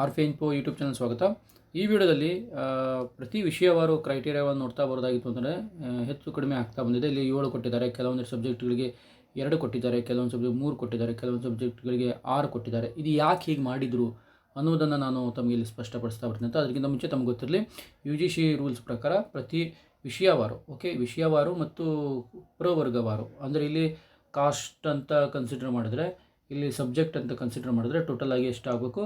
R ಫೆ info YouTube channel ಸ್ವಾಗತ. ಈ ವಿಡಿಯೋದಲ್ಲಿ ಪ್ರತಿ ವಿಷಯವಾರು ಕ್ರೈಟೀರಿಯಾವನ್ನು ನೋಡ್ತಾ ಬರೋದಾಗಿತ್ತು ಅಂದರೆ ಹೆಚ್ಚು ಕಡಿಮೆ ಆಗ್ತಾ ಬಂದಿದೆ. ಇಲ್ಲಿ ಏಳು ಕೊಟ್ಟಿದ್ದಾರೆ ಕೆಲವೊಂದು ಸಬ್ಜೆಕ್ಟ್ಗಳಿಗೆ ಎರಡು ಕೊಟ್ಟಿದ್ದಾರೆ, ಕೆಲವೊಂದು ಸಬ್ಜೆಕ್ಟ್ ಮೂರು ಕೊಟ್ಟಿದ್ದಾರೆ, ಕೆಲವೊಂದು ಸಬ್ಜೆಕ್ಟ್ಗಳಿಗೆ ಆರು ಕೊಟ್ಟಿದ್ದಾರೆ. ಇದು ಯಾಕೆ ಹೀಗೆ ಮಾಡಿದರು ಅನ್ನೋದನ್ನು ನಾನು ತಮಗೆ ಇಲ್ಲಿ ಸ್ಪಷ್ಟಪಡಿಸ್ತಾ ಬರ್ತೀನಿ ಅಂತ. ಅದಕ್ಕಿಂತ ಮುಂಚೆ ತಮಗೆ ಗೊತ್ತಿರಲಿ ಯು ಜಿ ಸಿ ರೂಲ್ಸ್ ಪ್ರಕಾರ ಪ್ರತಿ ವಿಷಯವಾರು, ಓಕೆ, ವಿಷಯವಾರು ಮತ್ತು ಪ್ರವರ್ಗವಾರು, ಅಂದರೆ ಇಲ್ಲಿ ಕಾಸ್ಟ್ ಅಂತ ಕನ್ಸಿಡರ್ ಮಾಡಿದ್ರೆ, ಇಲ್ಲಿ ಸಬ್ಜೆಕ್ಟ್ ಅಂತ ಕನ್ಸಿಡರ್ ಮಾಡಿದ್ರೆ ಟೋಟಲ್ ಆಗಿ ಎಷ್ಟಾಗಬೇಕು?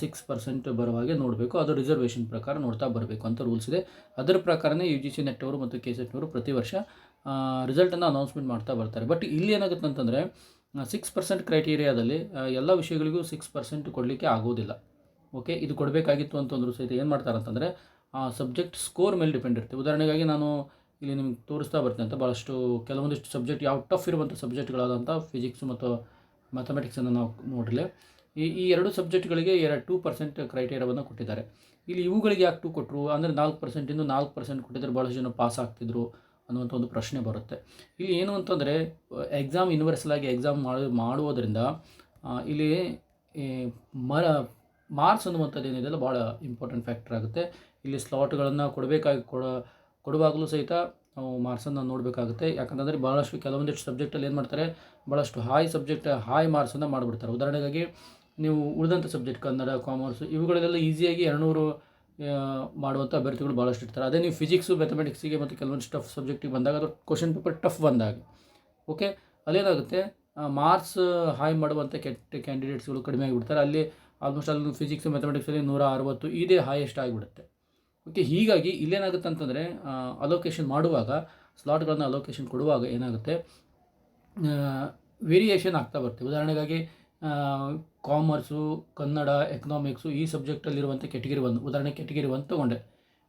ಸಿಕ್ಸ್ ಪರ್ಸೆಂಟ್ ಬರೋ ಹಾಗೆ ನೋಡಬೇಕು. ಅದು ರಿಸರ್ವೇಷನ್ ಪ್ರಕಾರ ನೋಡ್ತಾ ಬರಬೇಕು ಅಂತ ರೂಲ್ಸ್ ಇದೆ. ಅದರ ಪ್ರಕಾರನೇ ಯು ಜಿ ಸಿ ನೆಟ್ ಅವರು ಮತ್ತು ಕೆ ಸೆಟ್ನವರು ಪ್ರತಿ ವರ್ಷ ರಿಸಲ್ಟನ್ನು ಅನೌನ್ಸ್ಮೆಂಟ್ ಮಾಡ್ತಾ ಬರ್ತಾರೆ. ಬಟ್ ಇಲ್ಲಿ ಏನಾಗುತ್ತೆ ಅಂತಂದರೆ ಸಿಕ್ಸ್ ಪರ್ಸೆಂಟ್ ಕ್ರೈಟೀರಿಯಾದಲ್ಲಿ ಎಲ್ಲ ವಿಷಯಗಳಿಗೂ ಸಿಕ್ಸ್ ಪರ್ಸೆಂಟ್ ಕೊಡಲಿಕ್ಕೆ ಆಗೋದಿಲ್ಲ. ಓಕೆ ಇದು ಕೊಡಬೇಕಾಗಿತ್ತು ಅಂತಂದರೂ ಸಹಿತ ಏನು ಮಾಡ್ತಾರೆ ಅಂತಂದರೆ, ಆ ಸಬ್ಜೆಕ್ಟ್ ಸ್ಕೋರ್ ಮೇಲೆ ಡಿಪೆಂಡ್ ಇರುತ್ತೆ. ಉದಾಹರಣೆಗಾಗಿ ನಾನು ಇಲ್ಲಿ ನಿಮ್ಗೆ ತೋರಿಸ್ತಾ ಬರ್ತೀನಿ ಅಂತ ಭಾಳಷ್ಟು ಕೆಲವೊಂದಿಷ್ಟು ಸಬ್ಜೆಕ್ಟ್ ಯಾವ ಟಫ್ ಇರುವಂಥ ಸಬ್ಜೆಕ್ಟ್ಗಳಾದಂಥ ಫಿಸಿಕ್ಸ್ ಮತ್ತು ಮ್ಯಾಥಮೆಟಿಕ್ಸನ್ನು ನಾವು ನೋಡಲಿ ಈ ಈ ಎರಡು ಸಬ್ಜೆಕ್ಟ್ಗಳಿಗೆ ಎರಡು ಟೂ ಪರ್ಸೆಂಟ್ ಕ್ರೈಟೇರಿಯಾವನ್ನು ಕೊಟ್ಟಿದ್ದಾರೆ. ಇಲ್ಲಿ ಇವುಗಳಿಗೆ ಯಾಕೆ ಟೂ ಕೊಟ್ಟರು ಅಂದರೆ ನಾಲ್ಕು ಪರ್ಸೆಂಟಿಂದ ನಾಲ್ಕು ಪರ್ಸೆಂಟ್ ಕೊಟ್ಟಿದ್ರೆ ಭಾಳಷ್ಟು ಜನ ಪಾಸ್ ಆಗ್ತಿದ್ರು ಅನ್ನುವಂಥ ಒಂದು ಪ್ರಶ್ನೆ ಬರುತ್ತೆ. ಇಲ್ಲಿ ಏನು ಅಂತಂದರೆ, ಎಕ್ಸಾಮ್ ಯೂನಿವರ್ಸಲ್ ಆಗಿ ಎಕ್ಸಾಮ್ ಮಾಡಿ, ಮಾಡುವುದರಿಂದ ಇಲ್ಲಿ ಮರ, ಮಾರ್ಕ್ಸ್ ಅನ್ನುವಂಥದ್ದು ಏನಿದೆಯಲ್ಲ ಭಾಳ ಇಂಪಾರ್ಟೆಂಟ್ ಫ್ಯಾಕ್ಟರ್ ಆಗುತ್ತೆ. ಇಲ್ಲಿ ಸ್ಲಾಟ್ಗಳನ್ನು ಕೊಡಬೇಕಾಗಿ ಕೊಡ, ಕೊಡುವಾಗಲೂ ಸಹಿತ ನಾವು ಮಾರ್ಕ್ಸನ್ನು ನೋಡಬೇಕಾಗುತ್ತೆ. ಯಾಕಂತಂದರೆ ಭಾಳಷ್ಟು ಕೆಲವೊಂದಿಷ್ಟು ಸಬ್ಜೆಕ್ಟಲ್ಲಿ ಏನು ಮಾಡ್ತಾರೆ ಭಾಳಷ್ಟು ಹಾಯ್ ಸಬ್ಜೆಕ್ಟ್ ಹಾಯ್ ಮಾರ್ಕ್ಸನ್ನು ಮಾಡಿಬಿಡ್ತಾರೆ. ಉದಾಹರಣೆಗಾಗಿ ನೀವು ಉಳಿದಂಥ ಸಬ್ಜೆಕ್ಟ್ ಕನ್ನಡ ಕಾಮರ್ಸ್ ಇವುಗಳಲ್ಲೆಲ್ಲ ಈಸಿಯಾಗಿ ಎರಡುನೂರು ಮಾಡುವಂಥ ಅಭ್ಯರ್ಥಿಗಳು ಭಾಳಷ್ಟು ಇರ್ತಾರೆ. ಅದೇ ನೀವು ಫಿಸಿಕ್ಸು ಮ್ಯಾಥಮೆಟಿಕ್ಸಿಗೆ ಮತ್ತು ಕೆಲವೊಂದು ಟಫ್ ಸಬ್ಜೆಕ್ಟಿಗೆ ಬಂದಾಗ ಅದು ಕ್ವಶನ್ ಪೇಪರ್ ಟಫ್ ಬಂದಾಗ ಓಕೆ ಅಲ್ಲೇನಾಗುತ್ತೆ? ಮಾರ್ಕ್ಸ್ ಹಾಯ್ ಮಾಡುವಂಥ ಕೆಟ್ಟ ಕ್ಯಾಂಡಿಡೇಟ್ಸ್ಗಳು ಕಡಿಮೆ ಆಗಿಬಿಡ್ತಾರೆ. ಅಲ್ಲಿ ಆಲ್ಮೋಸ್ಟ್ ಅಲ್ಲಿ ಫಿಸಿಕ್ಸ್ ಮ್ಯಾಥಮೆಟಿಕ್ಸಲ್ಲಿ ನೂರ ಅರವತ್ತು, ಇದೇ ಹೈಯೆಸ್ಟ್ ಆಗಿಬಿಡುತ್ತೆ. ಓಕೆ ಹೀಗಾಗಿ ಇಲ್ಲೇನಾಗುತ್ತೆ ಅಂತಂದರೆ ಅಲೋಕೇಶನ್ ಮಾಡುವಾಗ ಸ್ಲಾಟ್ಗಳನ್ನು ಅಲೋಕೇಶನ್ ಕೊಡುವಾಗ ಏನಾಗುತ್ತೆ? ವೇರಿಯೇಷನ್ ಆಗ್ತಾ ಬರುತ್ತೆ. ಉದಾಹರಣೆಗಾಗಿ ಕಾಮರ್ಸು ಕನ್ನಡ ಎಕನಾಮಿಕ್ಸು ಈ ಸಬ್ಜೆಕ್ಟಲ್ಲಿರುವಂಥ ಕೆಟಗಿರಿ ಒಂದು, ಉದಾಹರಣೆ ಕೆಟಗಿರಿ ಒಂದು ತೊಗೊಂಡೆ.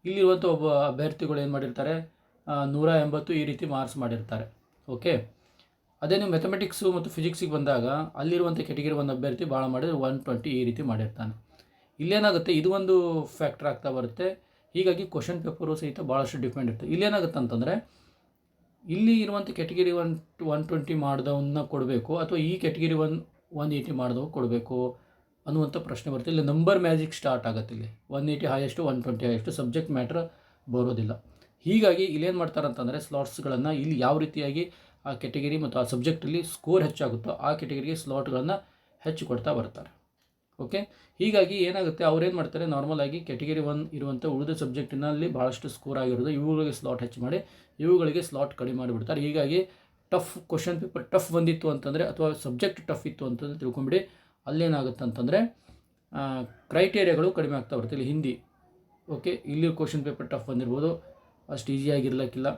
ಇಲ್ಲಿರುವಂಥ ಒಬ್ಬ ಅಭ್ಯರ್ಥಿಗಳು ಏನು ಮಾಡಿರ್ತಾರೆ? ನೂರ ಎಂಬತ್ತು ಈ ರೀತಿ ಮಾರ್ಕ್ಸ್ ಮಾಡಿರ್ತಾರೆ. ಓಕೆ ಅದೇ ನೀವು ಮೆಥಮೆಟಿಕ್ಸು ಮತ್ತು ಫಿಸಿಕ್ಸಿಗೆ ಬಂದಾಗ ಅಲ್ಲಿರುವಂಥ ಕೆಟಗಿರಿ ಒಂದು ಅಭ್ಯರ್ಥಿ ಭಾಳ ಮಾಡಿದ್ರೆ ಒನ್ ಟ್ವೆಂಟಿ ಈ ರೀತಿ ಮಾಡಿರ್ತಾನೆ. ಇಲ್ಲೇನಾಗುತ್ತೆ? ಇದು ಒಂದು ಫ್ಯಾಕ್ಟರ್ ಆಗ್ತಾ ಬರುತ್ತೆ. ಹೀಗಾಗಿ ಕ್ವಶನ್ ಪೇಪರು ಸಹಿತ ಭಾಳಷ್ಟು ಡಿಪೆಂಡ್ ಇರುತ್ತೆ. ಇಲ್ಲೇನಾಗುತ್ತೆ ಅಂತಂದರೆ, ಇಲ್ಲಿ ಇರುವಂಥ ಕೆಟಗಿರಿ ಒನ್ ಒನ್ ಟ್ವೆಂಟಿ ಮಾಡಿದವನ್ನ ಕೊಡಬೇಕು ಅಥವಾ ಈ ಕೆಟಗಿರಿ ಒನ್ ಒನ್ ಏಯ್ಟಿ ಮಾಡಿದವು, ಕೊಡಬೇಕು ಅನ್ನುವಂಥ ಪ್ರಶ್ನೆ ಬರುತ್ತೆ. ಇಲ್ಲಿ ನಂಬರ್ ಮ್ಯಾಜಿಕ್ ಸ್ಟಾರ್ಟ್ ಆಗುತ್ತೆ ಇಲ್ಲಿ. One eighty highest one twenty highest subject matter ಬರೋದಿಲ್ಲ. ಹೀಗಾಗಿ ಇಲ್ಲೇನು ಮಾಡ್ತಾರೆ ಅಂತಂದರೆ ಸ್ಲಾಟ್ಸ್ಗಳನ್ನು ಇಲ್ಲಿ ಯಾವ ರೀತಿಯಾಗಿ ಆ ಕೆಟಗರಿ ಮತ್ತು ಆ ಸಬ್ಜೆಕ್ಟಲ್ಲಿ ಸ್ಕೋರ್ ಹೆಚ್ಚಾಗುತ್ತೋ ಆ ಕೆಟಗರಿಗೆ ಸ್ಲಾಟ್ಗಳನ್ನು ಹೆಚ್ಚು ಕೊಡ್ತಾ ಬರ್ತಾರೆ. ಓಕೆ ಹೀಗಾಗಿ ಏನಾಗುತ್ತೆ? ಅವ್ರೇನು ಮಾಡ್ತಾರೆ? ನಾರ್ಮಲ್ ಆಗಿ ಕೆಟಗಿರಿ ಒನ್ ಇರುವಂಥ ಉಳಿದ ಸಬ್ಜೆಕ್ಟಿನಲ್ಲಿ ಭಾಳಷ್ಟು ಸ್ಕೋರ್ ಆಗಿರೋದು ಇವುಗಳಿಗೆ ಸ್ಲಾಟ್ ಹೆಚ್ಚು ಮಾಡಿ, ಇವುಗಳಿಗೆ ಸ್ಲಾಟ್ ಕಡಿಮೆ ಮಾಡಿಬಿಡ್ತಾರೆ. ಹೀಗಾಗಿ ಟಫ್ ಕ್ವಶನ್ ಪೇಪರ್ ಟಫ್ ಬಂದಿತ್ತು ಅಂತಂದರೆ ಅಥವಾ ಸಬ್ಜೆಕ್ಟ್ ಟಫ್ ಇತ್ತು ಅಂತಂದರೆ ತಿಳ್ಕೊಂಬಿಡಿ. ಅಲ್ಲೇನಾಗುತ್ತೆ ಅಂತಂದರೆ ಕ್ರೈಟೇರಿಯಾಗಳು ಕಡಿಮೆ ಆಗ್ತಾ ಬರುತ್ತೆ. ಇಲ್ಲಿ ಹಿಂದಿ, ಓಕೆ, ಇಲ್ಲಿ ಕ್ವಶನ್ ಪೇಪರ್ ಟಫ್ ಬಂದಿರ್ಬೋದು. ಅಷ್ಟು ಈಸಿಯಾಗಿರ್ಲಿಕ್ಕಿಲ್ಲ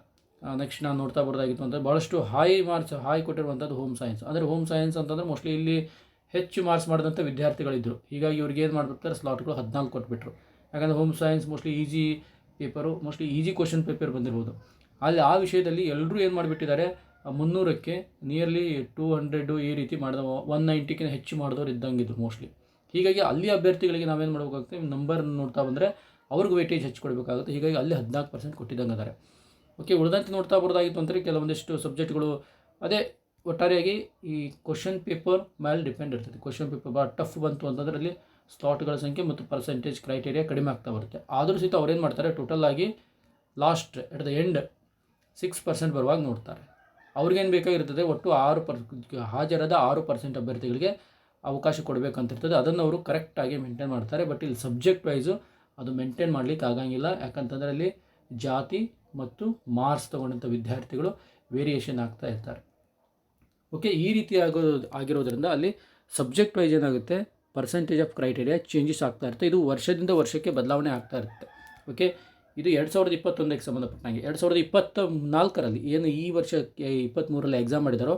ನೆಕ್ಸ್ಟ್ ನಾನು ನೋಡ್ತಾ ಬರೋದಾಗಿತ್ತು ಅಂದರೆ ಭಾಳಷ್ಟು ಹೈ ಮಾರ್ಕ್ಸ್ ಹೈ ಕೊಟ್ಟಿರುವಂಥದ್ದು ಹೋಮ್ ಸೈನ್ಸ್ ಅಂದರೆ ಹೋಮ್ ಸೈನ್ಸ್ ಅಂತಂದರೆ ಮೋಸ್ಟ್ಲಿ ಇಲ್ಲಿ ಹೆಚ್ಚು ಮಾರ್ಕ್ಸ್ ಮಾಡಿದಂಥ ವಿದ್ಯಾರ್ಥಿಗಳಿದ್ದರು ಹೀಗಾಗಿ ಇವ್ರಿಗೆ ಏನು ಮಾಡಿಬಿಡ್ತಾರೆ? ಸ್ಲಾಟ್ಗಳು ಹದಿನಾಲ್ಕು ಕೊಟ್ಬಿಟ್ರು. ಯಾಕಂದರೆ home science mostly easy paper mostly easy question paper ಬಂದಿರ್ಬೋದು. ಅಲ್ಲಿ ಆ ವಿಷಯದಲ್ಲಿ ಎಲ್ಲರೂ ಏನು ಮಾಡಿಬಿಟ್ಟಿದ್ದಾರೆ? ಮುನ್ನೂರಕ್ಕೆ ನಿಯರ್ಲಿ ಟೂ ಹಂಡ್ರೆಡು ಈ ರೀತಿ ಮಾಡಿದ ಒನ್ ನೈಂಟಿಗಿಂತ ಹೆಚ್ಚು ಮಾಡಿದವ್ರು ಇದ್ದಂಗಿದ್ರು ಮೋಸ್ಟ್ಲಿ ಹೀಗಾಗಿ ಅಲ್ಲಿ ಅಭ್ಯರ್ಥಿಗಳಿಗೆ ನಾವೇನು ಮಾಡಬೇಕಾಗುತ್ತೆ? ನಂಬರ್ ನೋಡ್ತಾ ಬಂದರೆ ಅವ್ರಿಗೆ ವೆಯ್ಟೇಜ್ ಹೆಚ್ಚು ಕೊಡಬೇಕಾಗುತ್ತೆ. ಹೀಗಾಗಿ ಅಲ್ಲಿ ಹದಿನಾಲ್ಕು ಪರ್ಸೆಂಟ್ ಕೊಟ್ಟಿದ್ದಂಗೆ ಅದಾರೆ ಓಕೆ ಉಳಿದಂತೆ ನೋಡ್ತಾ ಬರೋದಾಗಿತ್ತು ಅಂದರೆ ಕೆಲವೊಂದಿಷ್ಟು ಸಬ್ಜೆಕ್ಟ್ಗಳು ಅದೇ ಒಟ್ಟಾರೆಯಾಗಿ ಈ ಕ್ವಶನ್ ಪೇಪರ್ ಮೇಲೆ ಡಿಪೆಂಡ್ ಇರ್ತದೆ. ಕ್ವಶನ್ ಪೇಪರ್ ಭಾಳ ಟಫ್ ಬಂತು ಅಂತಂದ್ರೆ ಅಲ್ಲಿ ಸ್ಲಾಟ್ಗಳ ಸಂಖ್ಯೆ ಮತ್ತು ಪರ್ಸೆಂಟೇಜ್ ಕ್ರೈಟೇರಿಯಾ ಕಡಿಮೆ ಆಗ್ತಾ ಬರುತ್ತೆ. ಆದರೂ ಸಹಿತ ಅವ್ರೇನು ಮಾಡ್ತಾರೆ? ಟೋಟಲ್ ಆಗಿ last at the end six percent ಬರುವಾಗ ನೋಡ್ತಾರೆ. ಅವ್ರಿಗೇನು ಬೇಕಾಗಿರ್ತದೆ ಒಟ್ಟು ಆರು ಪರ್, ಹಾಜರಾದ ಆರು ಪರ್ಸೆಂಟ್ ಅಭ್ಯರ್ಥಿಗಳಿಗೆ ಅವಕಾಶ ಕೊಡಬೇಕಂತಿರ್ತದೆ. ಅದನ್ನು ಅವರು ಕರೆಕ್ಟಾಗಿ ಮೇಂಟೈನ್ ಮಾಡ್ತಾರೆ. ಬಟ್ ಇಲ್ಲಿ ಸಬ್ಜೆಕ್ಟ್ ವೈಸು ಅದು ಮೇಂಟೈನ್ ಮಾಡಲಿಕ್ಕೆ ಆಗಂಗಿಲ್ಲ. ಯಾಕಂತಂದರೆ ಅಲ್ಲಿ ಜಾತಿ ಮತ್ತು ಮಾರ್ಕ್ಸ್ ತೊಗೊಂಡಂಥ ವಿದ್ಯಾರ್ಥಿಗಳು ವೇರಿಯೇಷನ್ ಆಗ್ತಾ ಇರ್ತಾರೆ. ಓಕೆ ಈ ರೀತಿ ಆಗೋ, ಆಗಿರೋದ್ರಿಂದ ಅಲ್ಲಿ ಸಬ್ಜೆಕ್ಟ್ ವೈಸ್ ಏನಾಗುತ್ತೆ? ಪರ್ಸೆಂಟೇಜ್ ಆಫ್ ಕ್ರೈಟೇರಿಯಾ ಚೇಂಜಸ್ ಆಗ್ತಾ ಇರುತ್ತೆ. ಇದು ವರ್ಷದಿಂದ ವರ್ಷಕ್ಕೆ ಬದಲಾವಣೆ ಆಗ್ತಾ ಇರುತ್ತೆ. ಓಕೆ ಇದು ಎರಡು ಸಾವಿರದ ಇಪ್ಪತ್ತೊಂದಕ್ಕೆ ಸಂಬಂಧಪಟ್ಟಂಗೆ. ಎರಡು ಸಾವಿರದ ಇಪ್ಪತ್ತ ನಾಲ್ಕರಲ್ಲಿ ಏನು ಈ ವರ್ಷಕ್ಕೆ ಇಪ್ಪತ್ತ್ಮೂರಲ್ಲಿ ಎಕ್ಸಾಮ್ ಮಾಡಿದಾರೋ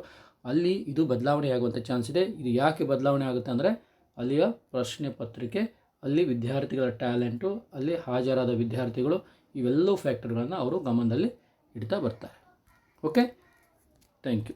ಅಲ್ಲಿ ಇದು ಬದಲಾವಣೆ ಆಗುವಂಥ ಚಾನ್ಸ್ ಇದೆ. ಇದು ಯಾಕೆ ಬದಲಾವಣೆ ಆಗುತ್ತೆ ಅಂದರೆ ಅಲ್ಲಿಯ ಪ್ರಶ್ನೆ ಪತ್ರಿಕೆ, ಅಲ್ಲಿ ವಿದ್ಯಾರ್ಥಿಗಳ ಟ್ಯಾಲೆಂಟು ಅಲ್ಲಿ ಹಾಜರಾದ ವಿದ್ಯಾರ್ಥಿಗಳು ಇವೆಲ್ಲವೂ ಫ್ಯಾಕ್ಟರ್ಗಳನ್ನು ಅವರು ಗಮನದಲ್ಲಿ ಇಡ್ತಾ ಬರ್ತಾರೆ. Okay thank you